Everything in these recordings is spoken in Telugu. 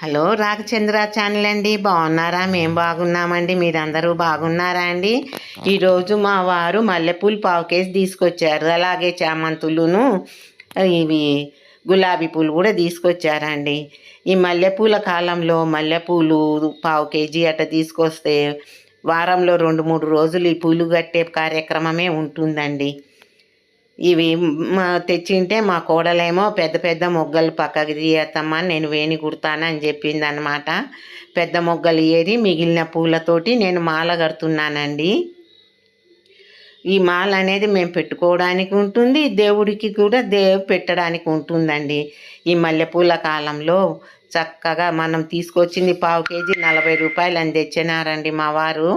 హలో రాఘచంద్ర ఛానల్ అండి. బాగున్నారా? మేము బాగున్నామండి. మీరందరూ బాగున్నారా అండి? ఈరోజు మా వారు మల్లెపూలు పావు కేజీ తీసుకొచ్చారు. అలాగే చామంతులును ఇవి గులాబీ పూలు కూడా తీసుకొచ్చారండి. ఈ మల్లెపూల కాలంలో మల్లెపూలు పావు కేజీ అట్ట తీసుకొస్తే వారంలో రెండు మూడు రోజులు ఈ పూలు కట్టే కార్యక్రమమే ఉంటుందండి. ఇవి మా తెచ్చింటే మా కోడలేమో పెద్ద పెద్ద మొగ్గలు పక్కకి తీయత్తమ్మా నేను వేణి కుడతానని చెప్పింది అనమాట పెద్ద మొగ్గలు ఏది మిగిలిన పూలతోటి నేను మాల కడుతున్నానండి. ఈ మాల అనేది మేము పెట్టుకోవడానికి ఉంటుంది దేవుడికి కూడా దే పెట్టడానికి ఉంటుందండి. ఈ మల్లెపూల కాలంలో చక్కగా మనం తీసుకొచ్చింది పావు కేజీ నలభై రూపాయలు అని తెచ్చినారండి మా వారు.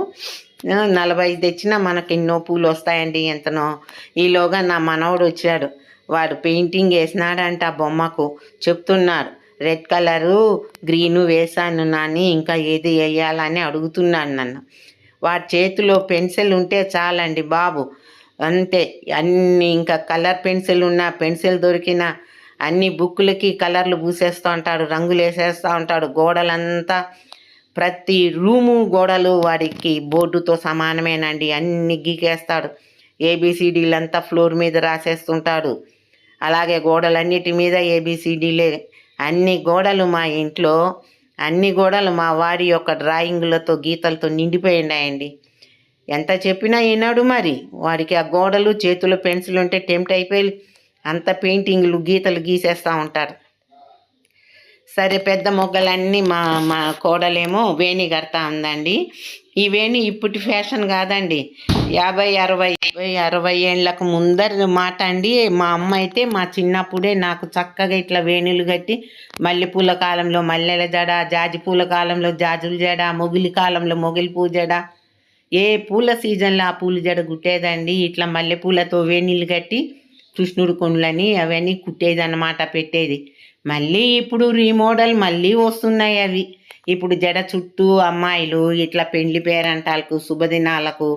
నలభై తెచ్చినా మనకి ఎన్నో పూలు వస్తాయండి ఎంతనో. ఈలోగా నా మనవడు వచ్చాడు. వాడు పెయింటింగ్ వేసినాడంట ఆ బొమ్మకు. చెప్తున్నారు రెడ్ కలరు గ్రీను వేసాను నాని ఇంకా ఏది వేయాలని అడుగుతున్నాను నన్ను. వాడి చేతిలో పెన్సిల్ ఉంటే చాలండి బాబు. అంతే అన్ని ఇంకా కలర్ పెన్సిల్ ఉన్న పెన్సిల్ దొరికిన అన్ని బుక్కులకి కలర్లు పూసేస్తూ ఉంటాడు రంగులు వేసేస్తూ ఉంటాడు గోడలంతా ప్రతి రూము గోడలు వాడికి బోర్డుతో సమానమేనండి. అన్ని గీకేస్తాడు. ఏబిసిడీలంతా ఫ్లోర్ మీద రాసేస్తుంటాడు. అలాగే గోడలన్నిటి మీద ఏబిసిడీలే. అన్ని గోడలు మా ఇంట్లో అన్ని గోడలు మా వాడి యొక్క డ్రాయింగులతో గీతలతో నిండిపోయినాయండి. ఎంత చెప్పినా విన్నాడు మరి. వాడికి ఆ గోడలు చేతులు పెన్సిల్ ఉంటే టెంప్ట్ అయిపోయి అంత పెయింటింగ్లు గీతలు గీసేస్తూ ఉంటారు. సరే పెద్ద మొగ్గలన్నీ మా మా కోడలేమో వేణి కడతా ఉందండి. ఈ వేణి ఇప్పటి ఫ్యాషన్ కాదండి. యాభై అరవై యాభై అరవై ఏళ్ళకు ముందర మాట అండి. మా అమ్మ అయితే మా చిన్నప్పుడే నాకు చక్కగా ఇట్లా వేణులు కట్టి మల్లెపూల కాలంలో మల్లెల జడ జాజి పూల కాలంలో జాజుల జడ మొగిలి కాలంలో మొగిలి పూ జడ. ఏ పూల సీజన్లో ఆ పూల జడ కుట్టేదండి ఇట్లా మల్లెపూలతో వేణీళ్ళు కట్టి కృష్ణుడు కొండ్లని అవన్నీ కుట్టేది అన్నమాట పెట్టేది. మళ్ళీ ఇప్పుడు రీమోడల్ మళ్ళీ వస్తున్నాయి అవి. ఇప్పుడు జడ చుట్టూ అమ్మాయిలు ఇట్లా పెండ్లి పేరంటాలకు శుభదినాలకు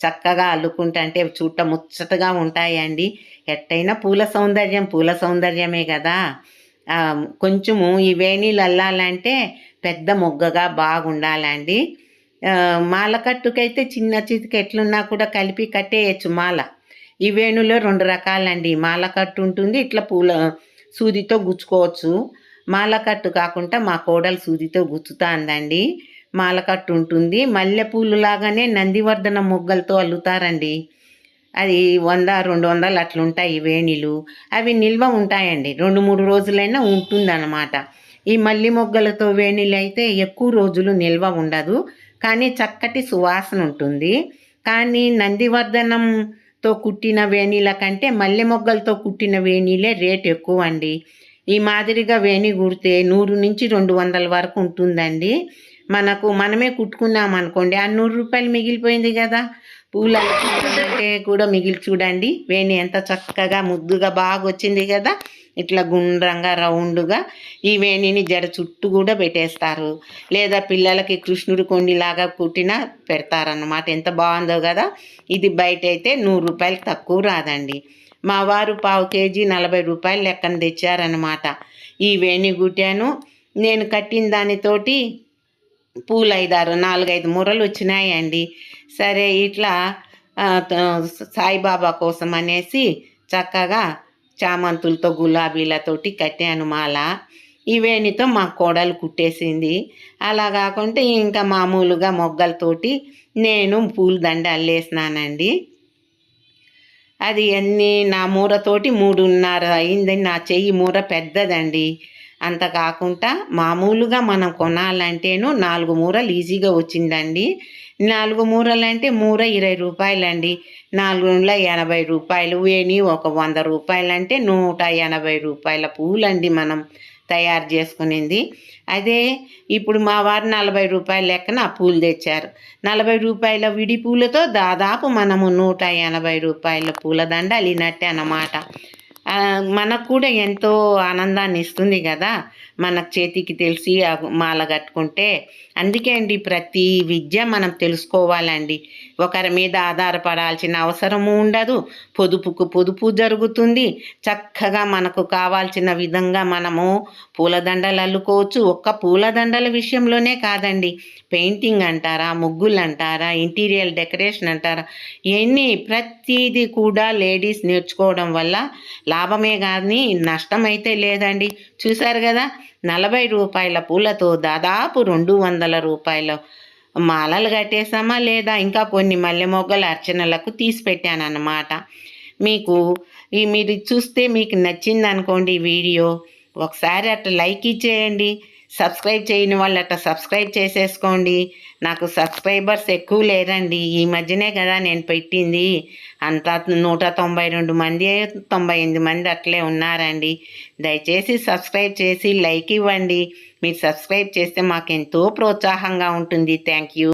చక్కగా అల్లుకుంటుంటే చుట్ట ముచ్చటగా ఉంటాయండి. ఎట్టయినా పూల సౌందర్యం పూల సౌందర్యమే కదా. కొంచెము ఈ వేణీలు అల్లాలంటే పెద్ద మొగ్గగా బాగుండాలండి. మాల కట్టుకైతే చిన్న చితికి ఎట్లున్నా కూడా కలిపి కట్టేయచ్చు మాల. ఈ వేణులో రెండు రకాలండి. మాల కట్టు ఉంటుంది ఇట్లా పూల సూదితో గుచ్చుకోవచ్చు. మాల కట్టు కాకుండా మా కోడలు సూదితో గుచ్చుతా అందండి మాల కట్టు ఉంటుంది. మల్లెపూలు లాగానే నందివర్ధన మొగ్గలతో అల్లుతారండి. అది వంద రెండు వందలు అట్లుంటాయి ఈ అవి నిల్వ ఉంటాయండి. రెండు మూడు రోజులైనా ఉంటుందన్నమాట. ఈ మల్లి మొగ్గలతో వేణిలు అయితే ఎక్కువ రోజులు నిల్వ ఉండదు. కానీ చక్కటి సువాసన ఉంటుంది. కానీ నందివర్ధనం తో కుట్టిన వేణీల కంటే మల్లె మొగ్గలతో కుట్టిన వేణీలే రేట్ ఎక్కువ అండి ఈ మాదిరిగా వేణి కుడితే నూరు నుంచి రెండు వందల వరకు ఉంటుందండి. మనకు మనమే కుట్టుకున్నాం అనుకోండి ఆ నూరు రూపాయలు మిగిలిపోయింది కదా. పూల కూడా మిగిలి చూడండి వేణి ఎంత చక్కగా ముద్దుగా బాగా వచ్చింది కదా. ఇట్లా గుండ్రంగా రౌండ్గా ఈ వేణిని జడ చుట్టూ కూడా పెట్టేస్తారు. లేదా పిల్లలకి కృష్ణుడి కొండిలాగా కుట్టినా పెడతారన్నమాట. ఎంత బాగుందో కదా! ఇది బయట అయితే నూరు రూపాయలు తక్కువ రాదండి. మా వారు పావు కేజీ నలభై రూపాయలు లెక్కన తెచ్చారనమాట ఈ వేణి కుట్టాను నేను కట్టిన దానితోటి పూలు ఐదారు నాలుగైదు ముర్రలు వచ్చినాయండి. సరే ఇట్లా సాయిబాబా కోసం అనేసి చక్కగా చామంతులతో గులాబీలతోటి కట్టాను మాల ఇవేనితో మా కోడలు కుట్టేసింది. అలా కాకుంటే ఇంకా మామూలుగా మొగ్గలతోటి నేను పూల దండ అల్లేసినానండి. అది అన్ని నా మూరతోటి మూడున్నర అయింది నా చెయ్యి మూర పెద్దదండి. అంత కాకుండా మామూలుగా మనం కొనాలంటేను నాలుగు మూరలు ఈజీగా వచ్చిందండి. నాలుగు మూరలు అంటే మూర ఇరవై రూపాయలండి. నాలుగు వందల ఎనభై రూపాయలు. వేణి ఒక వంద రూపాయలు అంటే నూట ఎనభై రూపాయల పూలండి మనం తయారు చేసుకునింది. అదే ఇప్పుడు మా వారు నలభై రూపాయల లెక్కన ఆ పూలు తెచ్చారు. నలభై రూపాయల విడి పూలతో దాదాపు మనము నూట ఎనభై రూపాయల పూల దండ అన్నమాట. మనకు కూడా ఎంతో ఆనందాన్ని ఇస్తుంది కదా. మన చేతికి తెలిసి మాల కట్టుకుంటే. అందుకే అండి ప్రతి విద్య మనం తెలుసుకోవాలండి. ఒకరి మీద ఆధారపడాల్సిన అవసరము ఉండదు. పొదుపుకు పొదుపు జరుగుతుంది. చక్కగా మనకు కావాల్సిన విధంగా మనము పూలదండలు అల్లుకోవచ్చు. ఒక్క పూలదండల విషయంలోనే కాదండి. పెయింటింగ్ అంటారా ముగ్గులు అంటారా ఇంటీరియర్ డెకరేషన్ అంటారా ఇవన్నీ ప్రతిదీ కూడా లేడీస్ నేర్చుకోవడం వల్ల లాభమే కానీ నష్టం అయితే లేదండి. చూశారు కదా? నలభై రూపాయల పూలతో దాదాపు రెండు వందల రూపాయల మాలలు కట్టేసామా లేదా? ఇంకా కొన్ని మల్లె మొగ్గల అర్చనలకు తీసి పెట్టాను అన్నమాట మీకు ఈ మీరు చూస్తే మీకు నచ్చింది అనుకోండి వీడియో. ఒకసారి అట్లా లైక్ ఇచ్చేయండి. సబ్స్క్రైబ్ చేయని వాళ్ళు అట్లా సబ్స్క్రైబ్ చేసేసుకోండి. నాకు సబ్స్క్రైబర్స్ ఎక్కువ లేరండి. ఈ మధ్యనే కదా నేను పెట్టింది. అంతా నూట తొంభై రెండు మంది తొంభై ఎనిమిది మంది అట్లే ఉన్నారండి. దయచేసి సబ్స్క్రైబ్ చేసి లైక్ ఇవ్వండి. మీరు సబ్స్క్రైబ్ చేస్తే మాకు ఎంతో ప్రోత్సాహంగా ఉంటుంది. Thank you.